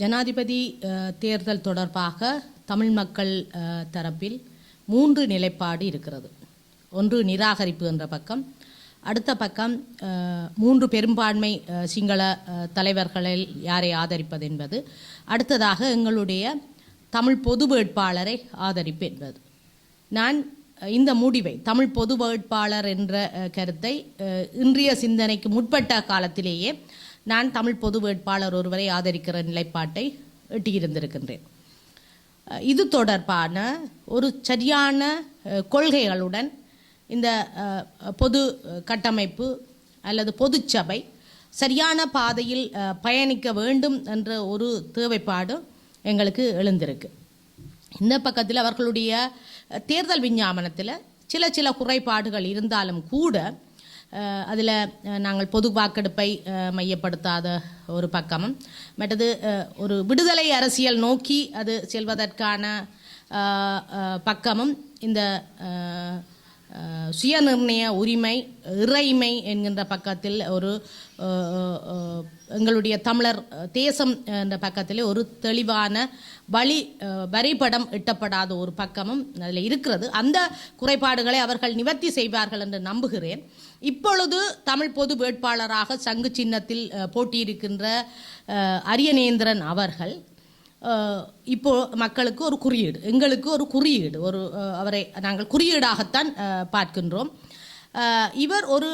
ஜனாதிபதி தேர்தல் தொடர்பாக தமிழ் மக்கள் தரப்பில் மூன்று நிலைப்பாடு இருக்கிறது. ஒன்று நிராகரிப்பு என்ற பக்கம் அடுத்த பக்கம் மூன்று பெரும்பான்மை சிங்கள தலைவர்களில் யாரை ஆதரிப்பது என்பது அடுத்ததாக எங்களுடைய தமிழ் பொது வேட்பாளரை ஆதரிப்பு என்பது நான் இந்த முடிவை தமிழ் பொது வேட்பாளர் என்ற கருத்தை இன்றைய சிந்தனைக்கு முற்பட்ட காலத்திலேயே நான் தமிழ் பொது வேட்பாளர் ஒருவரை ஆதரிக்கிற நிலைப்பாட்டை எட்டியிருந்திருக்கின்றேன். இது தொடர்பான ஒரு சரியான கொள்கைகளுடன் இந்த பொது கட்டமைப்பு அல்லது பொதுச்சபை சரியான பாதையில் பயணிக்க வேண்டும் என்ற ஒரு தேவைப்பாடு எங்களுக்கு எழுந்திருக்கு. இந்த பக்கத்தில் அவர்களுடைய தேர்தல் விஞ்ஞாபனத்தில் சில சில குறைபாடுகள் இருந்தாலும் கூட அதில் நாங்கள் பொது வாக்கெடுப்பை மையப்படுத்தாத ஒரு பக்கமும். மற்றது ஒரு விடுதலை அரசியல் நோக்கி அது செல்வதற்கான பக்கமும் இந்த சுயநிர்ணய உரிமை இறைமை என்கின்ற பக்கத்தில் ஒரு எங்களுடைய தமிழர் தேசம் என்ற பக்கத்தில் ஒரு தெளிவான வழி வரைபடம் எட்டப்படாத ஒரு பக்கமும் அதில் இருக்கிறது. அந்த குறைபாடுகளை அவர்கள் நிவர்த்தி செய்வார்கள் என்று நம்புகிறேன். இப்பொழுது தமிழ் பொது வேட்பாளராக சங்கு சின்னத்தில் போட்டியிருக்கின்ற அரியநேந்திரன் அவர்கள் இப்போ மக்களுக்கு ஒரு குறியீடு எங்களுக்கு ஒரு குறியீடு ஒரு அவரை நாங்கள் குறியீடாகத்தான் பார்க்கின்றோம் இவர் ஒரு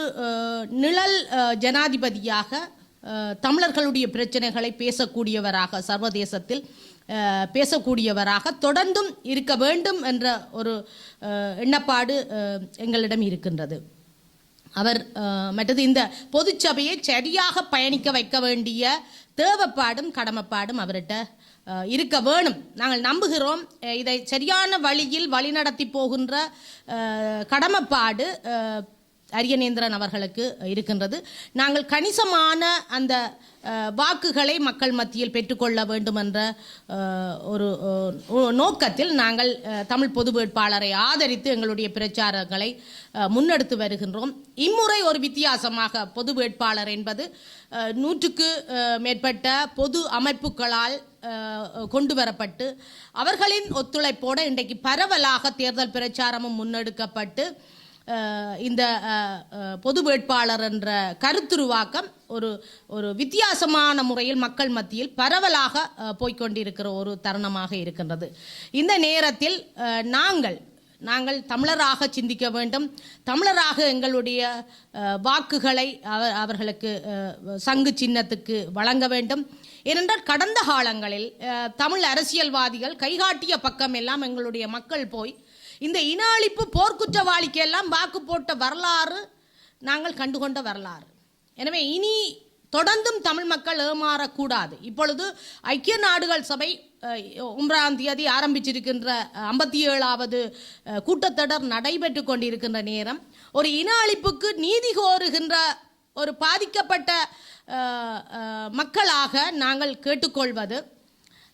நிழல் ஜனாதிபதியாக தமிழர்களுடைய பிரச்சனைகளை பேசக்கூடியவராக சர்வதேசத்தில் பேசக்கூடியவராக தொடர்ந்தும் இருக்க வேண்டும் என்ற ஒரு எண்ணப்பாடு எங்களிடம் இருக்கின்றது அவர் மற்றது இந்த பொதுச்சபையை சரியாக பயணிக்க வைக்க வேண்டிய தேவைப்பாடும் கடமைப்பாடும் அவர்கிட்ட இருக்க வேணும். நாங்கள் நம்புகிறோம் இதை சரியான வழியில் வழிநடத்தி போகின்ற கடமைப்பாடு அரியநேந்திரன் அவர்களுக்கு இருக்கின்றது. நாங்கள் கணிசமான அந்த வாக்குகளை மக்கள் மத்தியில் பெற்றுக்கொள்ள வேண்டும் என்ற ஒரு நோக்கத்தில் நாங்கள் தமிழ் பொது வேட்பாளரை ஆதரித்து எங்களுடைய பிரச்சாரங்களை முன்னெடுத்து வருகின்றோம். இம்முறை ஒரு வித்தியாசமாக பொது வேட்பாளர் என்பது நூற்றுக்கு மேற்பட்ட பொது அமைப்புகளால் கொண்டு வரப்பட்டு அவர்களின் ஒத்துழைப்போடு இன்றைக்கு பரவலாக தேர்தல் பிரச்சாரமும் முன்னெடுக்கப்பட்டு இந்த பொது வேட்பாளர் என்ற கருத்துருவாக்கம் ஒரு ஒரு வித்தியாசமான முறையில் மக்கள் மத்தியில் பரவலாக போய்கொண்டிருக்கிற போய்க்கொண்டிருக்கிற ஒரு தருணமாக இருக்கின்றது. இந்த நேரத்தில் நாங்கள் நாங்கள் தமிழராக சிந்திக்க வேண்டும். தமிழராக எங்களுடைய வாக்குகளை அவர்களுக்கு சங்கு சின்னத்துக்கு வழங்க வேண்டும். ஏனென்றால் கடந்த காலங்களில் தமிழ் அரசியல்வாதிகள் கைகாட்டிய பக்கம் எல்லாம் எங்களுடைய மக்கள் போய் இந்த இன அழிப்பு போர்க்குற்றவாளிக்கு எல்லாம் வாக்கு போட்ட வரலாறு நாங்கள் கண்டுகொண்ட வரலாறு. எனவே இனி தொடர்ந்தும் தமிழ் மக்கள் ஏமாறக்கூடாது. இப்பொழுது ஐக்கிய நாடுகள் சபை அஹ், தேதி ஆரம்பிச்சிருக்கின்ற ஐம்பத்தி ஏழாவது கூட்டத்தொடர் நடைபெற்று கொண்டிருக்கின்ற நேரம் ஒரு இன அழிப்புக்கு நீதி கோருகின்ற ஒரு பாதிக்கப்பட்ட மக்களாக நாங்கள் கேட்டுக்கொள்வது.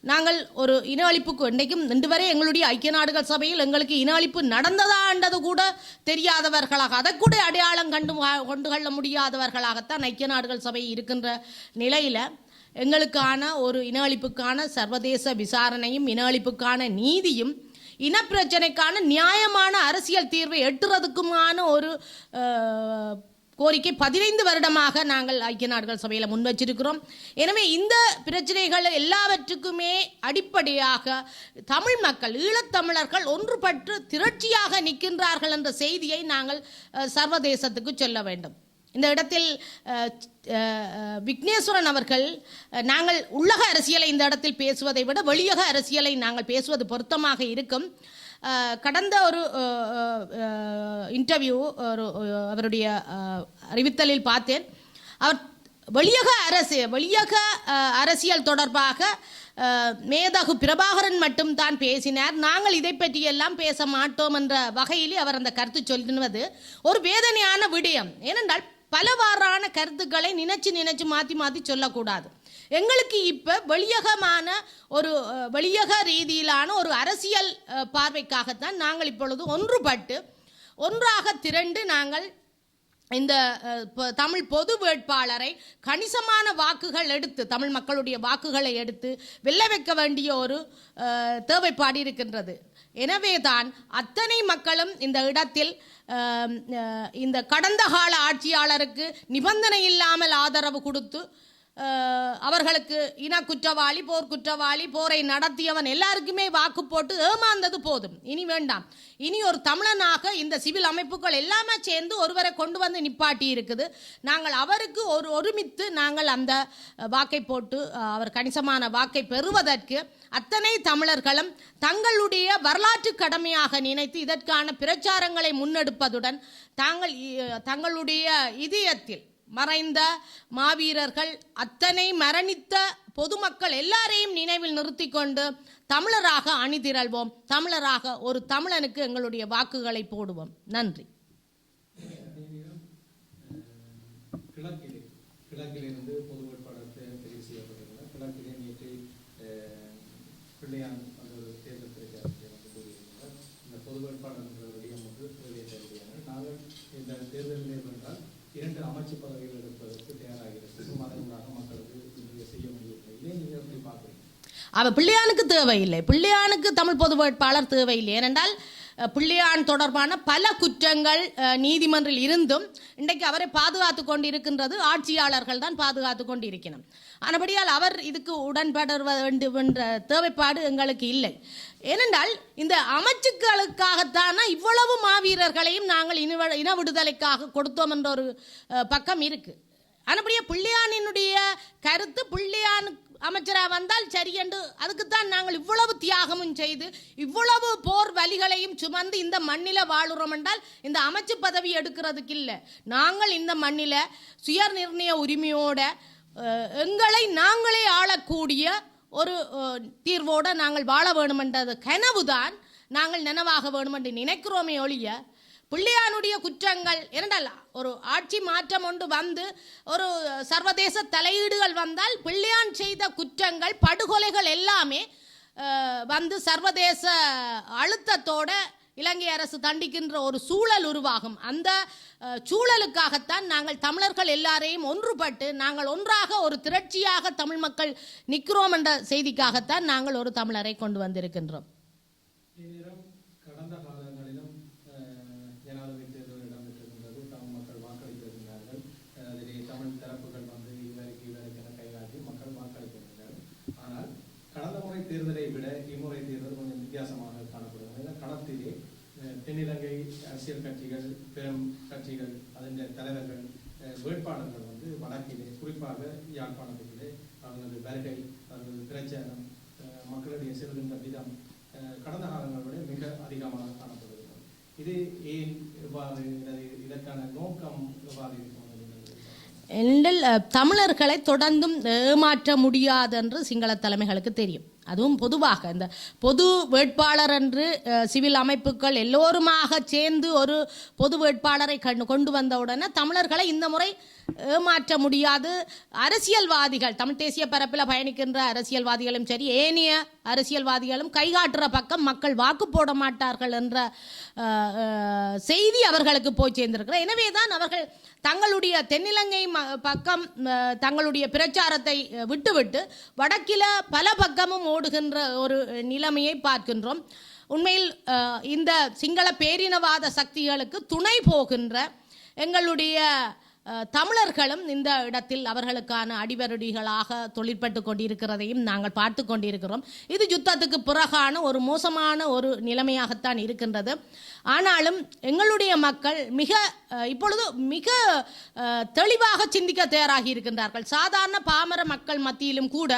நாங்கள் ஒரு இன அழிப்புக்கு இன்றைக்கும் இன்று வரை எங்களுடைய ஐக்கிய நாடுகள் சபையில் எங்களுக்கு இன அழிப்பு நடந்ததாண்டது கூட தெரியாதவர்களாக அதை கூட அடையாளம் கண்டு கொண்டு கொள்ள முடியாதவர்களாகத்தான் ஐக்கிய நாடுகள் சபை இருக்கின்ற நிலையில் எங்களுக்கான ஒரு இன அழிப்புக்கான சர்வதேச விசாரணையும் இன அழிப்புக்கான நீதியும் இனப்பிரச்சனைக்கான நியாயமான அரசியல் தீர்வை எட்டுறதுக்குமான ஒரு கோரிக்கை பதினைந்து வருடமாக நாங்கள் ஐக்கிய நாடுகள் சபையில் முன் வச்சிருக்கிறோம். எனவே இந்த பிரச்சனைகள் எல்லாவற்றுக்குமே அடிப்படையாக தமிழ் மக்கள் ஈழத்தமிழர்கள் ஒன்றுபட்டு திரட்சியாக நிற்கின்றார்கள் என்ற செய்தியை நாங்கள் சர்வதேசத்துக்கு சொல்ல வேண்டும். இந்த இடத்தில் விக்னேஸ்வரன் அவர்கள் நாங்கள் உள்ளக அரசியலை இந்த இடத்தில் பேசுவதை விட வெளியக அரசியலை நாங்கள் பேசுவது பொருத்தமாக இருக்கும். கடந்த ஒரு இன்டர்வியூ ஒரு அவருடைய அறிவித்தலில் பார்த்தேன். அவர் வெளியக அரசு வெளியக அரசியல் தொடர்பாக மேதகு பிரபாகரன் மட்டும் தான் பேசினார். நாங்கள் இதை பற்றியெல்லாம் பேச மாட்டோம் என்ற வகையிலே அவர் அந்த கருத்து சொல்லுவது ஒரு வேதனையான விடயம். ஏனென்றால் பலவாறான கருத்துக்களை நினைச்சு நினைச்சு மாற்றி மாற்றி சொல்லக்கூடாது. எங்களுக்கு இப்போ வெளியகமான ஒரு வெளியக ரீதியிலான ஒரு அரசியல் பார்வைக்காகத்தான் நாங்கள் இப்பொழுது ஒன்றுபட்டு ஒன்றாக திரண்டு நாங்கள் இந்த தமிழ் பொது வேட்பாளரை கணிசமான வாக்குகள் எடுத்து தமிழ் மக்களுடைய வாக்குகளை எடுத்து வெல்ல வைக்க வேண்டிய ஒரு தேவைப்பாடு இருக்கின்றது. எனவே தான் அத்தனை மக்களும் இந்த இடத்தில் இந்த கடந்த கால ஆட்சியாளருக்கு நிபந்தனை இல்லாமல் ஆதரவு கொடுத்து அவர்களுக்கு இன குற்றவாளி போர் குற்றவாளி போரை நடத்தியவன் எல்லாருக்குமே வாக்கு போட்டு ஏமாந்தது போதும். இனி வேண்டாம். இனி ஒரு தமிழனாக இந்த சிவில் அமைப்புகள் எல்லாமே சேர்ந்து ஒருவரை கொண்டு வந்து நிப்பாட்டி இருக்குது. நாங்கள் அவருக்கு ஒரு ஒருமித்து நாங்கள் அந்த வாக்கை போட்டு அவர் கணிசமான வாக்கை பெறுவதற்கு அத்தனை தமிழர்களும் தங்களுடைய வரலாற்று கடமையாக நினைத்து இதற்கான பிரச்சாரங்களை முன்னெடுப்பதுடன் தாங்கள் தங்களுடைய இதயத்தில் மறைந்த மாவீரர்கள் அத்தனை மரணித்த பொதுமக்கள் எல்லாரையும் நினைவில் நிறுத்தி கொண்டு தமிழராக அணிதிரள்வோம். தமிழராக ஒரு தமிழனுக்கு எங்களுடைய வாக்குகளை போடுவோம். நன்றி. கிழக்கிலிருந்து பொது வேட்பாளர் தெரிவு செய்யப்பட்டிருக்கிறார் கிழக்கிலே நேற்று பிள்ளையான் அந்த ஒரு தேர்தல் பிரச்சாரத்தை வந்து கூறியிருக்கிறார் இந்த பொது வேட்பாளர் என்ற விடயம் நாங்கள் இந்த தேர்தலில் இரண்டு அமைச்சு பதவிகள் எடுப்பதற்கு தயாராகிறது. இருக்கிறோம் மக்களுக்கு செய்ய முடியவில்லை. இதை நீங்கள் எப்படி பார்க்குறீங்க அவ பிள்ளையானுக்கு தேவையில்லை. பிள்ளையானுக்கு தமிழ் பொது வேட்பாளர் தேவையில்லை. ஏனென்றால் பிள்ளையான் தொடர்பான பல குற்றங்கள் நீதிமன்றில் இருந்தும் இன்றைக்கு அவரை பாதுகாத்து கொண்டு இருக்கின்றது ஆட்சியாளர்கள் தான் பாதுகாத்து கொண்டு இருக்கணும் ஆனபடியால் அவர் இதுக்கு உடன்பட வேண்டும் என்ற தேவைப்பாடு எங்களுக்கு இல்லை. ஏனென்றால் இந்த அமைச்சுக்களுக்காகத்தான இவ்வளவு மாவீரர்களையும் நாங்கள் இன இன விடுதலைக்காக கொடுத்தோம் என்ற ஒரு பக்கம் இருக்கு. ஆனபடியா பிள்ளையானினுடைய கருத்து பிள்ளையானுக்கு அமைச்சராக வந்தால் சரி என்று அதுக்குத்தான் நாங்கள் இவ்வளவு தியாகமும் செய்து இவ்வளவு போர் வலிகளையும் சுமந்து இந்த மண்ணில் வாழுறோம் என்றால் இந்த அமைச்சு பதவி எடுக்கிறதுக்கு இல்லை. நாங்கள் இந்த மண்ணில் சுய நிர்ணய உரிமையோட எங்களை நாங்களே ஆளக்கூடிய ஒரு தீர்வோடு நாங்கள் வாழ வேணுமென்றது கனவுதான். நாங்கள் நினைவாக வேணுமென்று நினைக்கிறோமே ஒழிய பிள்ளையானுடைய குற்றங்கள் இரண்டால் ஒரு ஆட்சி மாற்றம் ஒன்று வந்து ஒரு சர்வதேச தலையீடுகள் வந்தால் பிள்ளையான் செய்த குற்றங்கள் படுகொலைகள் எல்லாமே வந்து சர்வதேச அழுத்தத்தோட இலங்கை அரசு தண்டிக்கின்ற ஒரு சூழல் உருவாகும். அந்த சூழலுக்காகத்தான் நாங்கள் தமிழர்கள் எல்லாரையும் ஒன்றுபட்டு நாங்கள் ஒன்றாக ஒரு திரட்சியாக தமிழ் மக்கள் நிற்கிறோம் என்ற செய்திக்காகத்தான் நாங்கள் ஒரு தமிழரை கொண்டு வந்திருக்கின்றோம் இந்நேரம் கடந்த காலங்களிலும் அஹ், ஜனாதிபதி தேர்தல் இடம்பெற்றிருந்தது தமிழ் மக்கள் வாக்களித்திருந்தார்கள் அஹ், அதிலே தமிழ் தரப்புகள் வந்து இவருக்கு இவருக்கு என கைகாட்டி மக்கள் வாக்களித்திருந்தார்கள் ஆனால் கடந்த முறை தேர்தலை விட இம்முறை தேர்தல் கொஞ்சம் வித்தியாசமாக காணப்படுகிறது. ஏன்னா களத்திலே தென்னிலங்கை அரசியல் கட்சிகள் பெரும் கட்சிகள் அதன் தலைவர்கள் வேட்பாளர்கள் வந்து வடக்கிலே குறிப்பாக யாழ்ப்பாணத்திலே அவர்களது வருகை அவர்களது பிரச்சாரம் மக்களுடைய செல்கின்ற விதம் கடந்த காலங்களை விட மிக அதிகமாக காணப்படுகிறது. இது ஏன் எவ்வாறு இதற்கான நோக்கம் எவ்வாறு இருக்கும் தமிழர்களை தொடர்ந்தும் ஏமாற்ற முடியாது என்று சிங்கள தலைமைகளுக்கு தெரியும். அதுவும் பொதுவாக இந்த பொது வேட்பாளர் என்று சிவில் அமைப்புகள் எல்லோருமாக சேர்ந்து ஒரு பொது வேட்பாளரை கண்டு கொண்டு வந்தவுடனே தமிழர்களை இந்த முறை ஏமாற்ற முடியாது. அரசியல்வாதிகள் தமிழ் தேசிய பரப்பில் பயணிக்கின்ற அரசியல்வாதிகளும் சரி ஏனைய அரசியல்வாதிகளும் கைகாட்டுற பக்கம் மக்கள் வாக்கு போட மாட்டார்கள் என்ற செய்தி அவர்களுக்கு போய் சேர்ந்திருக்கிறது. எனவே தான் அவர்கள் தங்களுடைய தென்னிலங்கை ம- பக்கம் தங்களுடைய பிரச்சாரத்தை விட்டுவிட்டு வடக்கில பல பக்கமும் ஓடுகின்ற ஒரு நிலைமையை பார்க்கின்றோம். உண்மையில் இந்த சிங்கள பேரினவாத சக்திகளுக்கு துணை போகின்ற எங்களுடைய தமிழர்களும் இந்த இடத்தில் அவர்களுக்கான அடிவருடிகளாக தொழிற்பட்டு கொண்டிருக்கிறதையும் நாங்கள் பார்த்து கொண்டிருக்கிறோம். இது யுத்தத்துக்கு பிறகான ஒரு மோசமான ஒரு நிலைமையாகத்தான் இருக்கின்றது. ஆனாலும் எங்களுடைய மக்கள் மிக இப்பொழுது மிக தெளிவாக சிந்திக்க தயாராகி இருக்கின்றார்கள். சாதாரண பாமர மக்கள் மத்தியிலும் கூட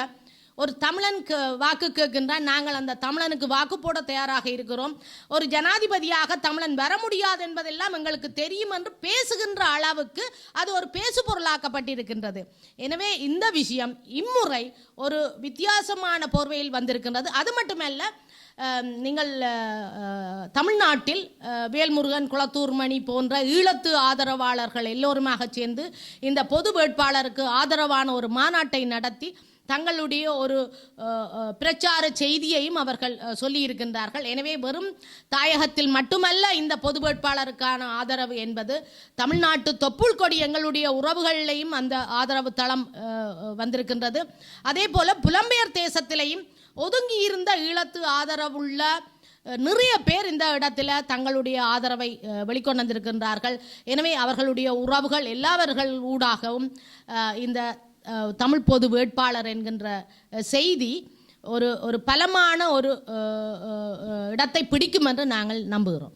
ஒரு தமிழனுக்கு வாக்கு கேட்கின்றான். நாங்கள் அந்த தமிழனுக்கு வாக்கு போட தயாராக இருக்கிறோம். ஒரு ஜனாதிபதியாக தமிழன் வர முடியாது என்பதெல்லாம் எங்களுக்கு தெரியும் என்று பேசுகின்ற அளவுக்கு அது ஒரு பேசு பொருளாக்கப்பட்டிருக்கின்றது எனவே இந்த விஷயம் இம்முறை ஒரு வித்தியாசமான போர்வையில் வந்திருக்கின்றது. அது மட்டுமல்ல நீங்கள் தமிழ்நாட்டில் வேல்முருகன் குளத்தூர்மணி போன்ற ஈழத்து ஆதரவாளர்கள் எல்லோருமாக சேர்ந்து இந்த பொது வேட்பாளருக்கு ஆதரவான ஒரு மாநாட்டை நடத்தி தங்களுடைய ஒரு பிரச்சார செய்தியையும் அவர்கள் சொல்லியிருக்கின்றார்கள். எனவே வெறும் தாயகத்தில் மட்டுமல்ல இந்த பொது வேட்பாளருக்கான ஆதரவு என்பது தமிழ்நாட்டு தொப்புள் கொடி எங்களுடைய உறவுகளிலையும் அந்த ஆதரவு தளம் வந்திருக்கின்றது. அதே போல புலம்பெயர் தேசத்திலையும் ஒதுங்கி இருந்த ஈழத்து ஆதரவுள்ள நிறைய பேர் இந்த இடத்துல தங்களுடைய ஆதரவை வெளிக்கொண்டு வந்திருக்கின்றார்கள். எனவே அவர்களுடைய உறவுகள் எல்லாவர்கள் ஊடாகவும் இந்த தமிழ் பொது வேட்பாளர் என்கின்ற செய்தி ஒரு ஒரு பலமான ஒரு இடத்தை பிடிக்கும் என்று நாங்கள் நம்புகிறோம்.